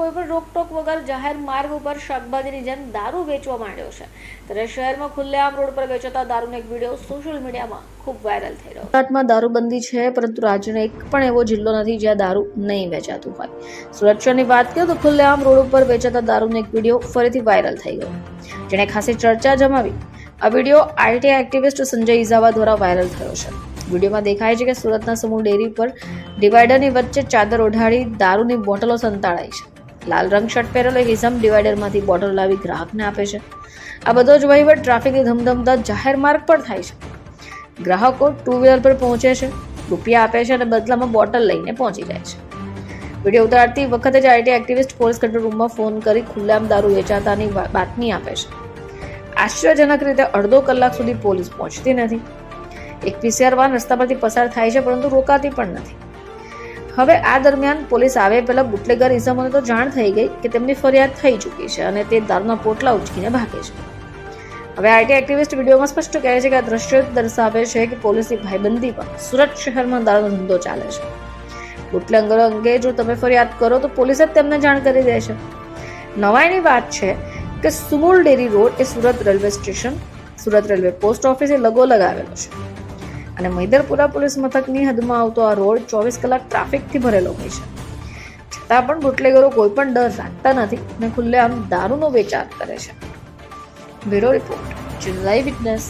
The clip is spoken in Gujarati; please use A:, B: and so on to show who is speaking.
A: કોઈ પણ રોકટોક વગર જાહેર માર્ગ ઉપર શાકભાજીની જેમ દારૂ વેચવા માંડ્યો છે. ત્યારે શહેરમાં ખુલ્લેઆમ રોડ પર વેચાતા દારૂનો એક વીડિયો સોશિયલ મીડિયામાં ખૂબ વાયરલ થઈ રહ્યો. ગુજરાતમાં દારૂબંધી છે, પરંતુ રાજ્યનો એક પણ એવો જિલ્લો નથી જ્યાં દારૂ નહીં વેચાતું હોય. સુરત શહેરની વાત કરીએ તો ખુલ્લેઆમ રોડ ઉપર વેચાતા દારૂનો એક વીડિયો ફરીથી વાયરલ થઈ ગયો. જેણે ખાસી ચર્ચા જમાવી. આ video IT activist Sanjay Izava દ્વારા વાયરલ થયો છે. વિડીયોમાં દેખાય છે કે સુરતના સમૂહ ડેરી પર ડિવાઈડરની વચ્ચે ચાદર ઓઢાડી દારૂની બોટલો સંતાડાઈ છે. લાલ રંગ શર્ટ પહેરેલો, હિઝમ ડિવાઈડરમાંથી બોટલ લાવી ગ્રાહકને આપે છે. આ બધો જ વહીવટ ટ્રાફિકની ધમધમતા જાહેર માર્ગ પર થાય છે. ગ્રાહકો ટુ વ્હીલર પર પહોંચે છે, રૂપિયા આપે છે અને બદલામાં બોટલ લઈને પહોંચી જાય છે. વીડિયો ઉતારતી વખતે જ આઈટી એક્ટિવિસ્ટ પોલીસ કંટ્રોલ રૂમમાં ફોન કરી ખુલ્લામ દારૂ વેચાતાની બાતમી આપે છે. આશ્ચર્યજનક રીતે અડધો કલાક સુધી પોલીસ પહોંચતી નથી. એક પીસીઆર વાન રસ્તા પરથી પસાર થાય છે, પરંતુ રોકાતી પણ નથી. હવે આ દરમિયાન પોલીસ આવે પહેલા બુટલેગર ઇસમોને તો જાણ થઈ ગઈ કે તેમની ફરિયાદ થઈ ચૂકી છે અને તે દારૂના પોટલા ઉચકીને ભાગે છે. હવે આઈટી એક્ટિવિસ્ટ વિડીયોમાં સ્પષ્ટ કહે છે કે આ દ્રશ્યો દર્શાવે છે કે પોલીસની ભાઈબંધીમાં સુરત શહેરમાં દારૂનો ધંધો ચાલે છે. બુટલેગરો અંગે જો તમે ફરિયાદ કરો તો પોલીસ જ તેમને જાણ કરી દે છે. નવાઈની વાત છે કે સુમુલ ડેરી રોડ એ Surat railway station, Surat railway post ઓફિસે લગો લગાવેલો છે. અને મૈદરપુરા પોલીસ મથકની હદમાં આવતો આ રોડ ચોવીસ કલાક ટ્રાફિકથી ભરેલો હોય છે. છતાં પણ બુટલેગરો કોઈ પણ ડર રાખતા નથી અને ખુલ્લેઆમ દારૂનો વેચાર કરે છે. બ્યુરો રિપોર્ટ, જુલાઈ વિટનેસ